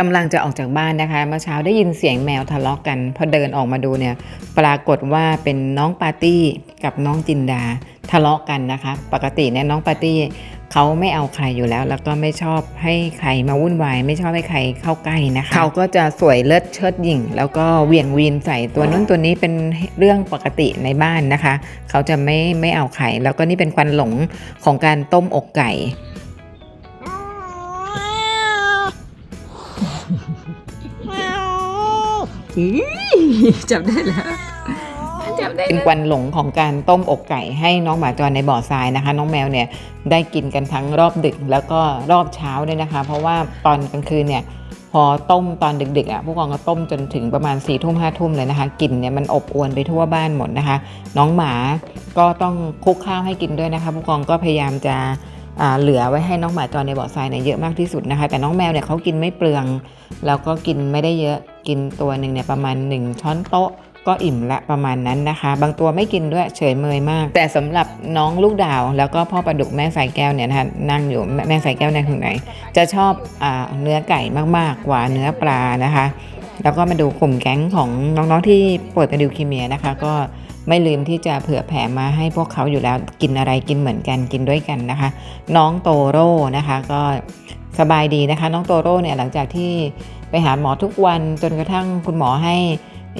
กำลังจะออกจากบ้านนะคะ เมื่อเช้าได้ยินเสียงแมวทะเลาะกัน พอเดินออกมาดูเนี่ย ปรากฏว่าเป็นน้องปาร์ตี้กับน้องจินดาทะเลาะกันนะคะ ปกติเนี่ยน้องปาร์ตี้เขาไม่เอาใครอยู่แล้ว แล้วก็ไม่ชอบให้ใครมาวุ่นวาย ไม่ชอบให้ใครเข้าใกล้นะคะเขาก็จะสวยเลิศเชิดหยิ่ง แล้วก็เวียงวีนใส่ตัวนู้นตัวนี้เป็นเรื่องปกติในบ้านนะคะ เขาจะไม่ไม่เอาใครแล้วก็นี่เป็นควันหลงของการต้มอกไก่ จับได้แล้วจับได้เป็นแล้วควันหลงของการต้มอกไก่ให้น้องหมาจรในบ่อทรายนะคะ น้องแมวเนี่ยได้กินกันทั้งรอบดึกแล้วก็รอบเช้าด้วยนะคะ เพราะว่าตอนกลางคืนเนี่ยพอต้มตอนดึกๆอะผู้กองก็ต้มจนถึงประมาณ4ี่ทุ่มห้าทุ่มเลยนะคะกลิ่นเนี่ยมันอบอวนไปทั่วบ้านหมดนะคะ น้องหมาก็ต้องคุกข้าวให้กินด้วยนะคะ ผู้กองก็พยายามจะ เหลือไว้ให้น้องหมาจรในบ่อทรายเนี่ยเยอะมากที่สุดนะคะ แต่น้องแมวเนี่ยเขากินไม่เปลือง แล้วก็กินไม่ได้เยอะกินตัวหนึ่งเนี่ยประมาณ 1 ช้อนโต๊ะก็อิ่มละประมาณนั้นนะคะ บางตัวไม่กินด้วยเฉยเมยมาก แต่สำหรับน้องลูกดาว แล้วก็พ่อปลาดุกแม่สายแก้วเนี่ยนะคะนั่งอยู่แม่แม่สายแก้วนั่งถึงไหน จะชอบอเนื้อไก่มากๆกว่าเนื้อปลานะคะ แล้วก็มาดูกลุ่มแก๊งของน้องๆที่ป่วยเป็นดิวคีเมียนะคะ ก็ ไม่ลืมที่จะเผื่อแผ่มาให้พวกเขาอยู่แล้วกินอะไรกินเหมือนกันกินด้วยกันนะคะ น้องโตโร่นะคะก็สบายดีนะคะ น้องโตโร่เนี่ยหลังจากที่ไปหาหมอทุกวันจนกระทั่งคุณหมอให้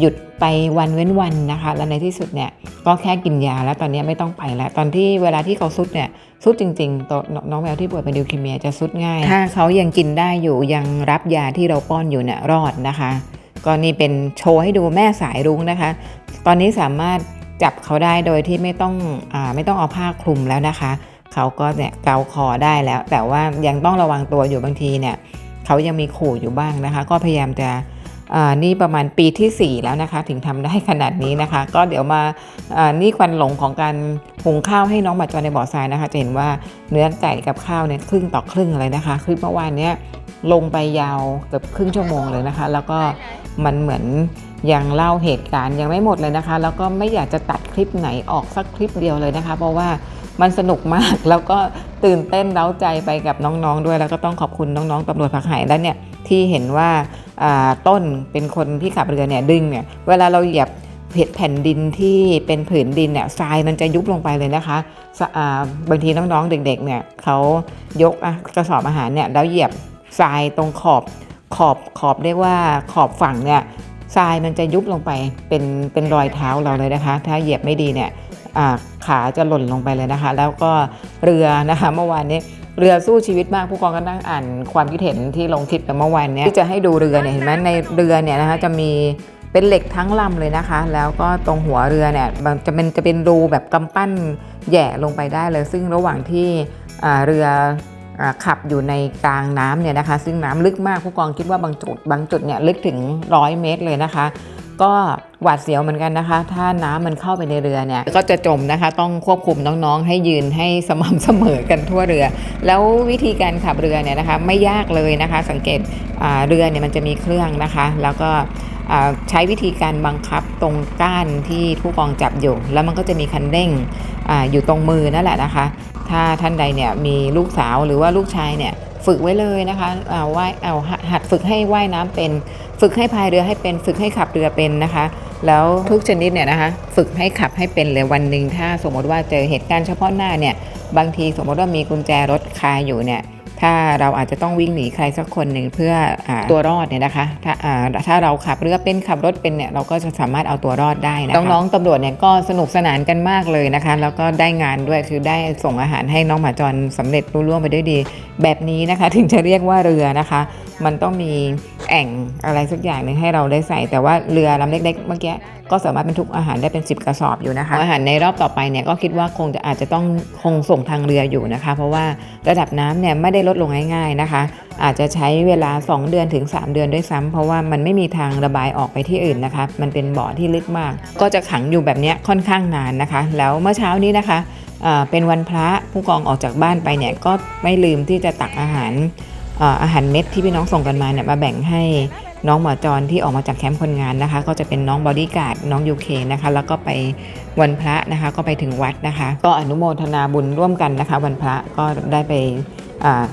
หยุดไปวันเว้นวันนะคะ แล้วในที่สุดเนี่ยก็แค่กินยาแล้วตอนนี้ไม่ต้องไปแล้ว ตอนที่เวลาที่เขาซุดเนี่ยซุดจริงๆตัวน้องแมวที่ป่วยเป็นดิวคีเมียจะซุดง่าย ถ้าเขายังกินได้อยู่ยังรับยาที่เราป้อนอยู่เนี่ยรอดนะคะ ก็นี่เป็นโชว์ให้ดูแม่สายรุ้งนะคะ ตอนนี้สามารถจับเขาได้โดยที่ไม่ต้องอไม่ต้องเอาผ้าคลุมแล้วนะคะ เขาก็เนี่ยเกาคอได้แล้ว แต่ว่ายังต้องระวังตัวอยู่บางทีเนี่ยเขายังมีขู่อยู่บ้างนะคะ ก็พยายามจะนี่ประมาณปีทีสี่4 แล้วนะคะ ถึงทำได้ขนาดนี้นะคะ ก็เดี๋ยวมานี่ควันหลงของการหุงข้าวให้น้องหมาจรในบ่อทรายนะคะ จะเห็นว่าเนื้อไก่กับข้าวเนี่ยครึ่งต่อครึ่งเลยนะคะคลิปเมื่อวานเนี้ยลงไปยาวเกือบครึ่งชั่วโมงเลยนะคะ แล้วก็ มันเหมือนยังเล่าเหตุการณ์ยังไม่หมดเลยนะคะ แล้วก็ไม่อยากจะตัดคลิปไหนออกสักคลิปเดียวเลยนะคะ เพราะว่ามันสนุกมากแล้วก็ตื่นเต้นเร้าใจไปกับน้องๆด้วย แล้วก็ต้องขอบคุณน้องๆตำรวจผักไห่แล้วเนี่ยที่เห็นว่าต้นเป็นคนที่ขับเรือเนี่ยดึงเนี่ยเวลาเราเหยียบเพดแผ่นดินที่เป็นผืนดินเนี่ยทรายมันจะยุบลงไปเลยนะคะสะอ่าบางทีน้องๆเด็กๆเนี่ยเขายกกระสอบอาหารเนี่ยแล้วเหยียบทรายตรงขอบ ขอบขอบเรียกว่าขอบฝั่งเนี่ยทรายมันจะยุบลงไปเป็นเป็นรอยเท้าเราเลยนะคะ ถ้าเหยียบไม่ดีเนี่ยขาจะหล่นลงไปเลยนะคะ แล้วก็เรือนะคะเมื่อวานนี้เรือสู้ชีวิตมากผู้กองก็นั่งอ่านความคิดเห็นที่ลงคลิปกันเมื่อวานนี้ที่จะให้ดูเรือเนี่ยเห็นไหมในเรือเนี่ยนะคะจะมีเป็นเหล็กทั้งลำเลยนะคะ แล้วก็ตรงหัวเรือเนี่ยมันจะเป็นจะเป็นรูแบบกำปั้นแหย่ลงไปได้เลย ซึ่งระหว่างที่เรือ ขับอยู่ในกลางน้ำเนี่ยนะคะ ซึ่งน้ำลึกมากผู้กองคิดว่าบางจุดบางจุดเนี่ยลึกถึงร้อยเมตรเลยนะคะ ก็หวาดเสียวเหมือนกันนะคะ ถ้าน้ำมันเข้าไปในเรือเนี่ยก็จะจมนะคะ ต้องควบคุมน้องๆ ให้ยืนให้สม่ำเสมอกันทั่วเรือ แล้ววิธีการขับเรือเนี่ยนะคะ ไม่ยากเลยนะคะ สังเกตเรือเนี่ยมันจะมีเครื่องนะคะ แล้วก็ใช้วิธีการบังคับตรงก้านที่ผู้กองจับอยู่ แล้วมันก็จะมีคันเร่งออยู่ตรงมือนั่นแหละนะคะ ถ้าท่านใดเนี่ยมีลูกสาวหรือว่าลูกชายเนี่ยฝึกไว้เลยนะคะเอาว่ายเอาหัดฝึกให้ว่ายน้ำเป็น ฝึกให้พายเรือให้เป็น ฝึกให้ขับเรือเป็นนะคะ แล้วทุกชนิดเนี่ยนะคะ ฝึกให้ขับให้เป็นเลยวันหนึ่งถ้าสมมติว่าเจอเหตุการณ์เฉพาะหน้าเนี่ยบางทีสมมติว่ามีกุญแจรถคาอยู่เนี่ย ถ้าเราอาจจะต้องวิ่งหนีใครสักคนหนึ่งเพื่ออาตัวรอดเนี่ยนะคะ ถ้าอ่าถ้าเราขับเรือเป็นขับรถเป็นเนี่ยเราก็จะสามารถเอาตัวรอดได้นะคะน้องๆตำรวจเนี่ยก็สนุกสนานกันมากเลยนะคะ แล้วก็ได้งานด้วยคือได้ส่งอาหารให้น้องหมาจรสำเร็จรุ่ล่วงไปด้วยดี แบบนี้นะคะ ถึงจะเรียกว่าเรือนะคะ มันต้องมีแอ่งอะไรสักอย่างหนึ่งให้เราได้ใส่ แต่ว่าเรือลำเล็กๆเมื่อกี้ก็สามารถบรรทุกอาหารได้เป็น 10 กระสอบอยู่นะคะ อาหารในรอบต่อไปเนี่ยก็คิดว่าคงจะอาจจะต้องคงส่งทางเรืออยู่นะคะ เพราะว่าระดับน้ำเนี่ยไม่ได้ลดลงง่ายๆนะคะ อาจจะใช้เวลา 2 เดือนถึง 3 เดือนด้วยซ้ำเพราะว่ามันไม่มีทางระบายออกไปที่อื่นนะคะ มันเป็นบ่อที่ลึกมาก ก็จะขังอยู่แบบนี้ค่อนข้างนานนะคะ แล้วเมื่อเช้านี้นะคะเป็นวันพระผู้กองออกจากบ้านไปเนี่ยก็ไม่ลืมที่จะตักอาหารอาหารเม็ดที่พี่น้องส่งกันมาเนี่ยมาแบ่งให้น้องหมอจรที่ออกมาจากแคมป์คนงานนะคะ ก็จะเป็นน้องบอดี้การ์ดน้องยูเคนะคะ แล้วก็ไปวันพระนะคะ ก็ไปถึงวัดนะคะ ก็อนุโมทนาบุญร่วมกันนะคะ วันพระก็ได้ไป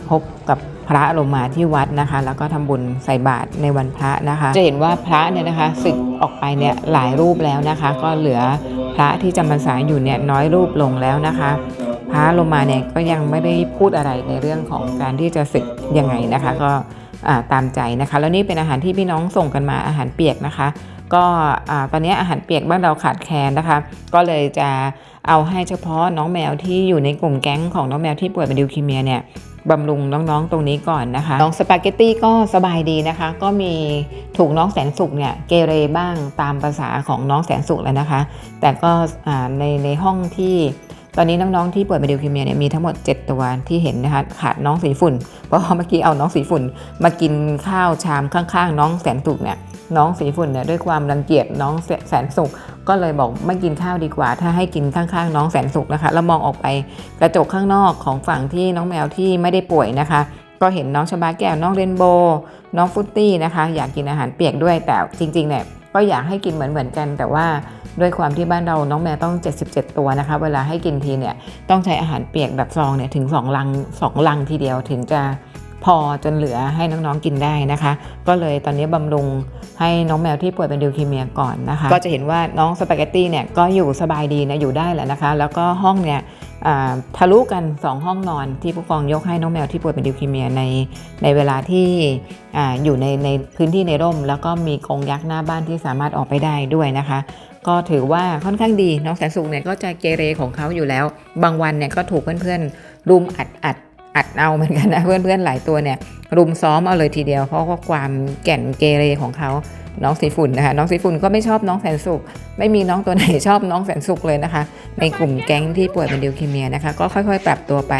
พบกับพระลงมาที่วัดนะคะ แล้วก็ทำบุญใส่บาตรในวันพระนะคะ จะเห็นว่าพระเนี่ยนะคะศึกออกไปเนี่ยหลายรูปแล้วนะคะ ก็เหลือพระที่จำพรรษาอยู่เนี่ยน้อยรูปลงแล้วนะคะ พระลงมาเนี่ยก็ยังไม่ได้พูดอะไรในเรื่องของการที่จะศึกยังไงนะคะ ก็ตามใจนะคะ แล้วนี่เป็นอาหารที่พี่น้องส่งกันมาอาหารเปียกนะคะ ก็ตอนนี้อาหารเปียกบ้านเราขาดแคลนนะคะ ก็เลยจะ เอาให้เฉพาะน้องแมวที่อยู่ในกลุ่มแก๊งของน้องแมวที่ป่วยเป็นดิวคีเมียเนี่ยบำรุงน้องๆตรงนี้ก่อนนะคะ น้องสปาเกตตี้ก็สบายดีนะคะ ก็มีถูกน้องแสนสุขเนี่ยเกเรบ้างตามภาษาของน้องแสนสุขแล้วนะคะ แต่ก็ในในห้องที่ตอนนี้น้องๆที่ป่วยเป็นดิวคีเมียเนี่ยมีทั้งหมด 7 ตัวที่เห็นนะคะขาดน้องสีฝุ่น เพราะเมื่อกี้เอาน้องสีฝุ่น มากินข้าวชามข้างๆ น้องแสนสุขเนี่ยน้องสีฝุ่นเนี่ยด้วยความรังเกียจน้องแสแสนสุข ก็เลยบอกไม่กินข้าวดีกว่า ถ้าให้กินข้างๆ น้องแสนสุขนะคะ แล้วมองออกไปกระจกข้างนอกของฝั่งที่น้องแมวที่ไม่ได้ป่วยนะคะ ก็เห็นน้องชบาแก้วน้องเรนโบน้องฟุตตี้นะคะ อยากกินอาหารเปียกด้วยแต่จริงๆเนี่ยก็อยากให้กินเหมือนๆกัน แต่ว่าด้วยความที่บ้านเราน้องแมวต้อง 77 ตัวนะคะ เวลาให้กินทีเนี่ยต้องใช้อาหารเปียกแบบซองเนี่ยถึง 2 ลัง 2 ลังทีเดียวถึงจะ พอจนเหลือให้น้องๆกินได้นะคะ ก็เลยตอนนี้บำรุงให้น้องแมวที่ป่วยเป็นดิวคีเมียก่อนนะคะ ก็จะเห็นว่าน้องสปาเกตตี้เนี่ยก็อยู่สบายดีนะอยู่ได้แหละนะคะ แล้วก็ห้องเนี่ยทะลุกัน 2 ห้องนอนที่ผู้กองยกให้น้องแมวที่ป่วยเป็นดิวคีเมียในในเวลาที่ออยู่ในในพื้นที่ในร่ม แล้วก็มีกรงยักษ์หน้าบ้านที่สามารถออกไปได้ด้วยนะคะ ก็ถือว่าค่อนข้างดีน้องแสนสุขเนี่ยก็จะเกเรของเขาอยู่แล้ว บางวันเนี่ยก็ถูกเพื่อนๆรุมอัดอัด อัดเอาเหมือนกันนะเพื่อนๆหลายตัวเนี่ยรุมซ้อมเอาเลยทีเดียว เพราะว่าความแก่นเกเรของเขาน้องสีฝุ่นนะคะน้องสีฝุ่นก็ไม่ชอบน้องแสนสุข ไม่มีน้องตัวไหนชอบน้องแสนสุขเลยนะคะ ในกลุ่มแก๊งที่ป่วยเป็นดิวคีเมียนะคะ ก็ค่อยๆ ปรับตัวไป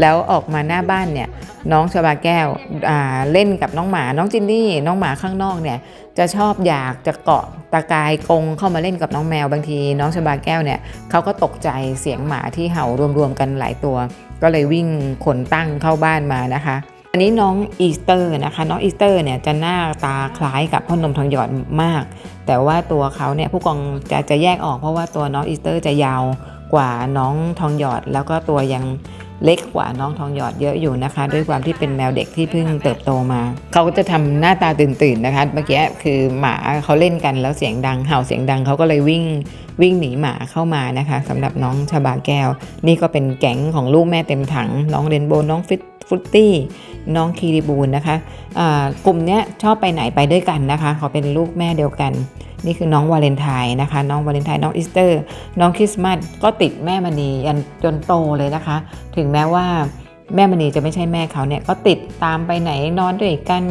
แล้วออกมาหน้าบ้านเนี่ยน้องชบาแก้วอ่าเล่นกับน้องหมาน้องจินนี่น้องหมาข้างนอกเนี่ยจะชอบอยากจะเกาะตะกายกรงเข้ามาเล่นกับน้องแมวบางที น้องชบาแก้วเนี่ยเขาก็ตกใจเสียงหมาที่เห่ารวมๆกันหลายตัว ก็เลยวิ่งขนตั้งเข้าบ้านมานะคะ อันนี้น้องอีสเตอร์นะคะ น้องอีสเตอร์เนี่ยจะหน้าตาคล้ายกับพ่อนมทองหยอดมาก แต่ว่าตัวเขาเนี่ยผู้กองจะจะแยกออกเพราะว่าตัวน้องอีสเตอร์จะยาวกว่าน้องทองหยอดแล้วก็ตัวยัง เล็กกว่าน้องทองหยอดเยอะอยู่นะคะ ด้วยความที่เป็นแมวเด็กที่เพิ่งเติบโตมา เขาก็จะทำหน้าตาตื่นๆนะคะเมื่อกี้คือหมาเขาเล่นกันแล้วเสียงดังเห่าเสียงดังเขาก็เลยวิ่งวิ่งหนีหมาเข้ามานะคะสำหรับน้องชาบาแก้ว นี่ก็เป็นแก๊งของลูกแม่เต็มถัง น้องเรนโบว์น้องฟิต ฟุตตี้น้องคีริบูนนะคะกลุ่มนี้ชอบไปไหนไปด้วยกันนะคะเขาเป็นลูกแม่เดียวกัน นี่คือน้องวาเลนไทน์นะคะ น้องวาเลนไทน์น้องอีสเตอร์ น้องคริสต์มาสก็ติดแม่มณียันจนโตเลยนะคะ ถึงแม้ว่าแม่มณีจะไม่ใช่แม่เขาเนี่ยก็ติดตามไปไหนนอนด้วยกัน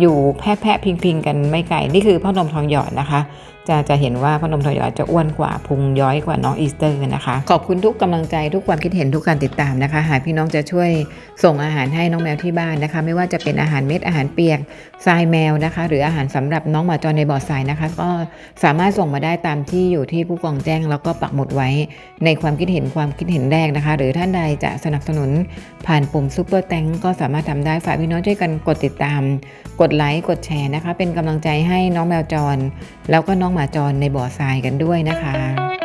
อยู่แพะแพะพิงพิงกันไม่ไกลนี่คือพ่อนมทองหยอดนะคะ จะจะเห็นว่าพนมทอยอดจะอ้วนกว่าพุงย้อยกว่าน้องอีสเตอร์นะคะ ขอบคุณทุกกำลังใจทุกความคิดเห็นทุกการติดตามนะคะ หากพี่น้องจะช่วยส่งอาหารให้น้องแมวที่บ้านนะคะ ไม่ว่าจะเป็นอาหารเม็ดอาหารเปียกทรายแมวนะคะ หรืออาหารสำหรับน้องหมาจรในบ่อทรายนะคะ ก็สามารถส่งมาได้ตามที่อยู่ที่ผู้กองแจ้ง แล้วก็ปักหมุดไว้ในความคิดเห็นความคิดเห็นแรกนะคะ หรือท่านใดจะสนับสนุนผ่านปุ่มซูเปอร์แตงก็สามารถทำได้ฝากพี่น้องช่วยกันกดติดตาม กดไลค์กดแชร์นะคะ เป็นกำลังใจให้น้องแมวจร แล้วก็น้องมาจรในบ่อทรายกันด้วยนะคะ